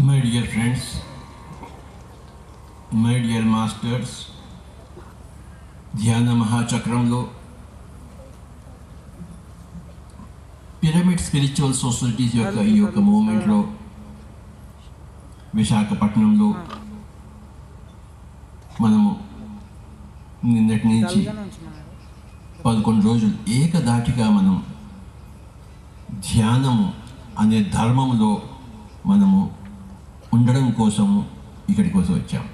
My dear friends my dear masters ధ్యాన మహాచక్రంలో pyramid spiritual societies యొక్క ఈ యొక్క మూమెంట్లో విశాఖపట్నంలో మనము నిన్నటి నుంచి పదకొండు రోజులు ఏకదాటిగా మనం ధ్యానము అనే ధర్మంలో మనము ఉండడం కోసం ఇక్కడి కోసం వచ్చాం.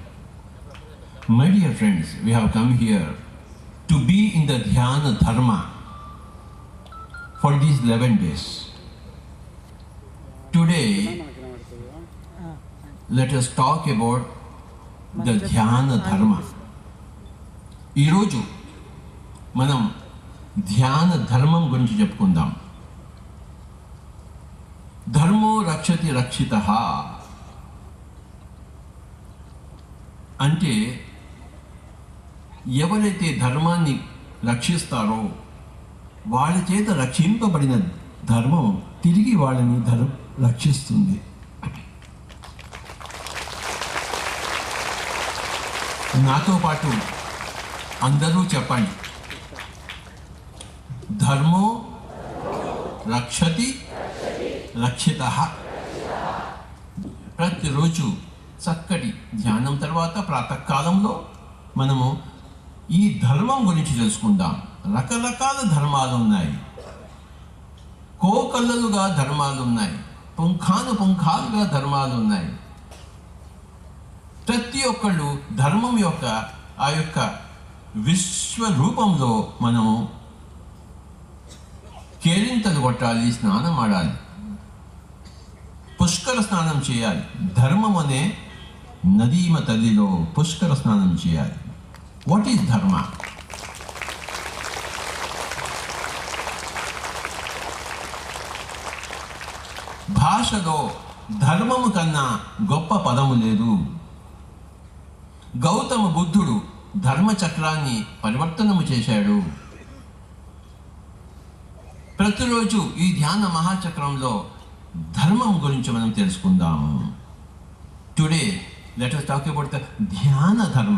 My dear friends we have come here to be in the Dhyana Dharma for these eleven days today let us talk about the Dhyana Dharma ఈరోజు మనం ధ్యాన ధర్మం గురించి చెప్పుకుందాం. ధర్మో రక్షతి రక్షిత. అంటే ఎవరైతే ధర్మాన్ని రక్షిస్తారో వాళ్ళ చేత రక్షింపబడిన ధర్మం తిరిగి వాళ్ళని ధర్మం రక్షిస్తుంది. నాతో పాటు అందరూ చెప్పండి. ధర్మో రక్షతి రక్షిత ప్రతిరోజు చక్కటి ధ్యానం తర్వాత ప్రాతకాలంలో మనము ఈ ధర్మం గురించి తెలుసుకుందాం. రకరకాల ధర్మాలు ఉన్నాయి కోకల్లలుగా ధర్మాలు ఉన్నాయి పుంఖాను పుంఖాలుగా ధర్మాలు ఉన్నాయి ప్రతి ఒక్కళ్ళు ధర్మం యొక్క ఆ యొక్క విశ్వరూపంలో మనము కేరింతలు కొట్టాలి స్నానం ఆడాలి. పుష్కర స్నానం చేయాలి. ధర్మం అనే నదీమ తల్లిలో పుష్కర స్నానం చేయాలి వాట్ ఈజ్ ధర్మ భాషలో ధర్మము కన్నా గొప్ప పదము లేదు గౌతమ బుద్ధుడు ధర్మచక్రాన్ని పరివర్తనము చేశాడు. ప్రతిరోజు ఈ ధ్యాన మహాచక్రంలో ధర్మం గురించి మనం తెలుసుకుందాము. Today let us talk about the Dhyana Dharma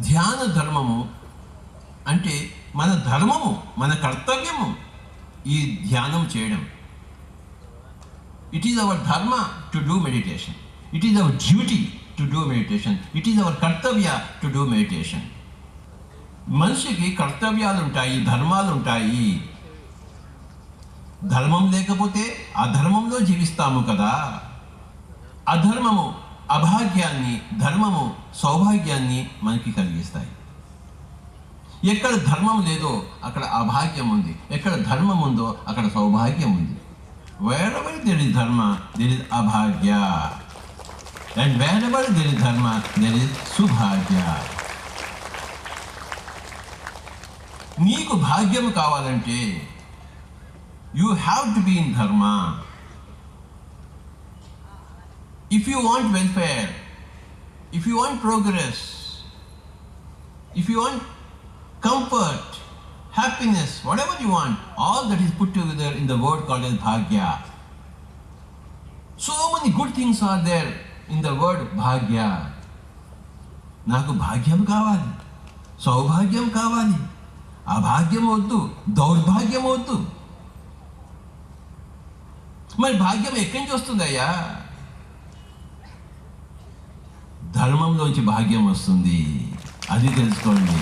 Dhyana ధర్మము అంటే మన ధర్మము మన కర్తవ్యము ఈ ధ్యానం చేయడం it is our dharma to do meditation it is our duty to do meditation it is our kartavya to do meditation మనిషికి కర్తవ్యాలు ఉంటాయి ధర్మాలు ఉంటాయి ధర్మం లేకపోతే అధర్మంలో జీవిస్తాము కదా. అధర్మము అభాగ్యాన్ని ధర్మము సౌభాగ్యాన్ని మనకి కలిగిస్తాయి. ఎక్కడ ధర్మం లేదో అక్కడ అభాగ్యం ఉంది. ఎక్కడ ధర్మం ఉందో అక్కడ సౌభాగ్యం ఉంది. Wherever there is dharma there is abhagya. And wherever there is dharma there is subhagya. నీకు భాగ్యం కావాలంటే you have to be in dharma If you want welfare if you want progress if you want comfort, happiness, whatever you want, all that is put together in the word called as bhagya. So many good things are there in the word bhagya. నాకు భాగ్యం కావాలి సౌభాగ్యం కావాలి అభాగ్యం వద్దు దౌర్భాగ్యం వద్దు మరి భాగ్యం ఎక్కడి నుంచి వస్తుందయ్యా ధర్మంలోంచి భాగ్యం వస్తుంది. అది తెలుసుకోండి.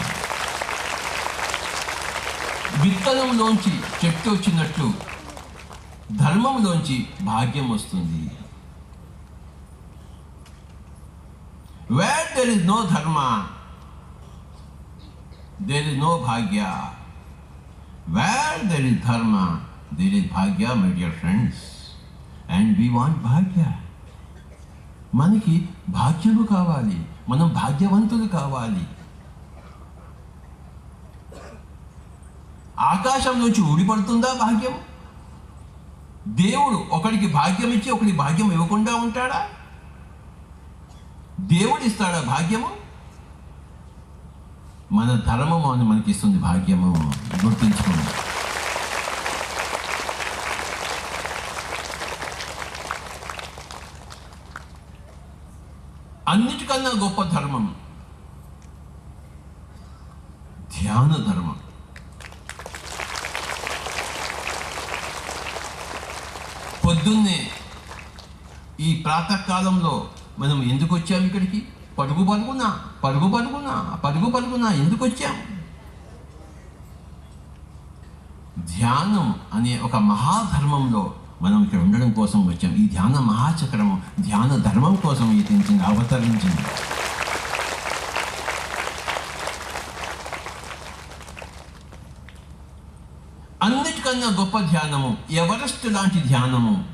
విత్తనంలోంచి చెట్టు వచ్చినట్టు ధర్మంలోంచి భాగ్యం వస్తుంది. Where there is no dharma there is no bhagya where there is dharma there is bhagya my dear friends and we want bhagya మనకి భాగ్యము కావాలి. మనం భాగ్యవంతులు కావాలి. ఆకాశం నుంచి ఊడిపడుతుందా భాగ్యం? దేవుడు ఒకడికి భాగ్యం ఇచ్చి ఒకడి భాగ్యం ఇవ్వకుండా ఉంటాడా? దేవుడు ఇస్తాడా భాగ్యము? మన ధర్మము అని మనకి ఇస్తుంది భాగ్యము. గుర్తుంచుకోండి. అన్నిటికన్నా గొప్ప ధర్మం ధ్యాన ధర్మం పొద్దున్నే ఈ ప్రాతకాలంలో మనం ఎందుకు వచ్చాం ఇక్కడికి? పరుగు పరుగునా పరుగు పరుగునా పరుగు పరుగునా ఎందుకు వచ్చాం? ధ్యానం అనే ఒక మహాధర్మంలో మనం ఇక్కడ ఉండడం కోసం వచ్చాం. ఈ ధ్యాన మహాచక్రము ధ్యాన ధర్మం కోసం యతించింది అవతరించింది. అన్నిటికన్నా గొప్ప ధ్యానము ఎవరెస్ట్ లాంటి ధ్యానము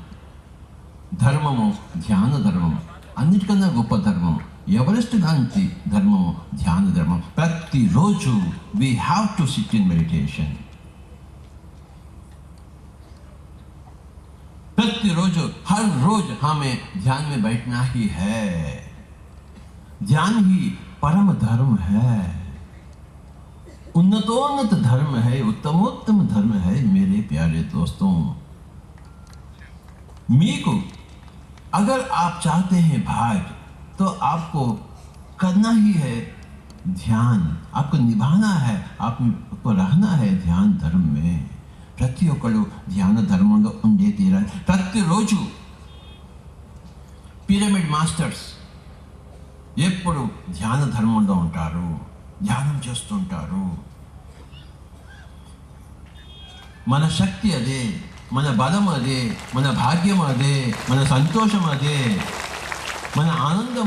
ధర్మము ధ్యాన ధర్మము. అన్నిటికన్నా గొప్ప ధర్మం ఎవరెస్ట్ లాంటి ధర్మము ధ్యాన ధర్మం ప్రతిరోజు we have to sit in meditation प्रतिरोज हर रोज हमें ध्यान में बैठना ही है। ध्यान ही परम धर्म है। उन्नतोन्नत धर्म है, उत्तमोत्तम धर्म है, मेरे प्यारे दोस्तों। मीको, अगर आप चाहते हैं भाग तो आपको करना ही है ध्यान। आपको निभाना है आपको रहना है ध्यान धर्म में। ప్రతి ఒక్కరు ధ్యాన ధర్మంలో ఉండే తీరాలి. ప్రతిరోజు పిరమిడ్ మాస్టర్స్ ఎప్పుడు ధ్యాన ధర్మంలో ఉంటారు? ధ్యానం చేస్తుంటారు. మన శక్తి అదే మన బలం అదే మన భాగ్యం అదే మన సంతోషం అదే మన ఆనందం